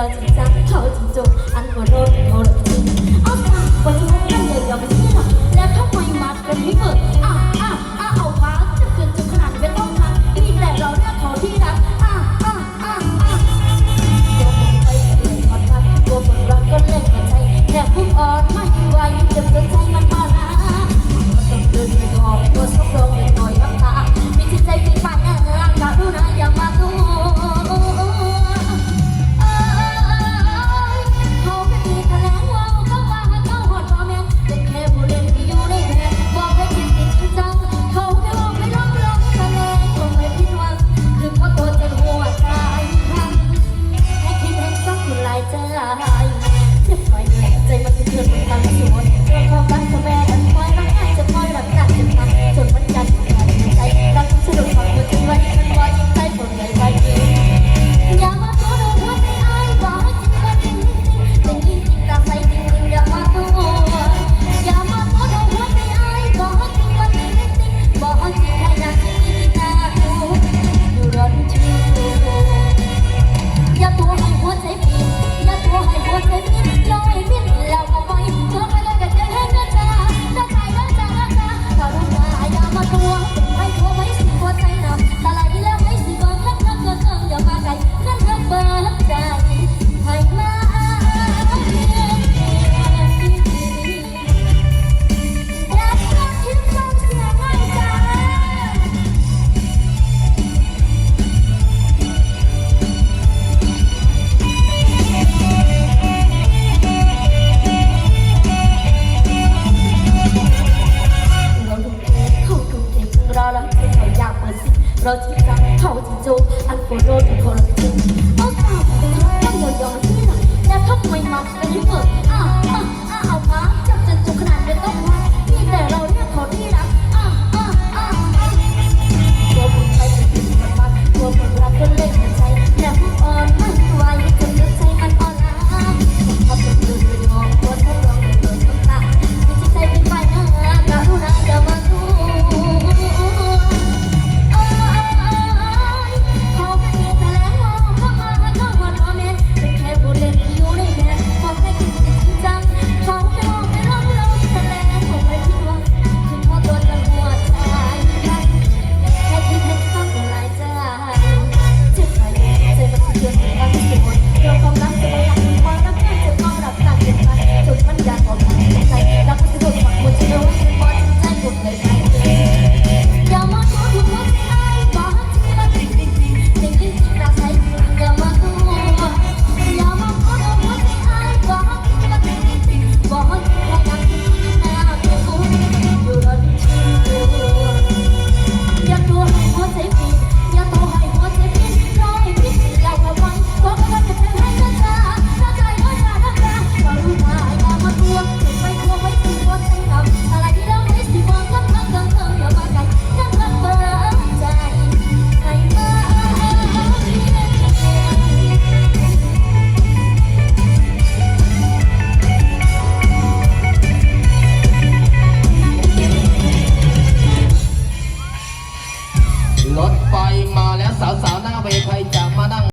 อจริงจังเขาจริอันว่าโดนโดนอ้าววันนี้ไม่ได้เลยยังไม่ใช่หรอแล้วทำไมมากันไม่เปิดอ้าวอ้าวอ้าวเอาวางจะเกินจนขนาดไม่ต้องทักมีแต่เราเรื่องของที่รักอ้าวอ้าวอ้าวอ้าวตัวผมไปเล่นคอนทักตัวผมรักก็เล่นกับใจแต่พวกออนไม่ ขอโทษทุกคนโอ้ค่ะต้องยอมยอมที่หน่อยแล้วทำไมมาเป็นยุคเกิด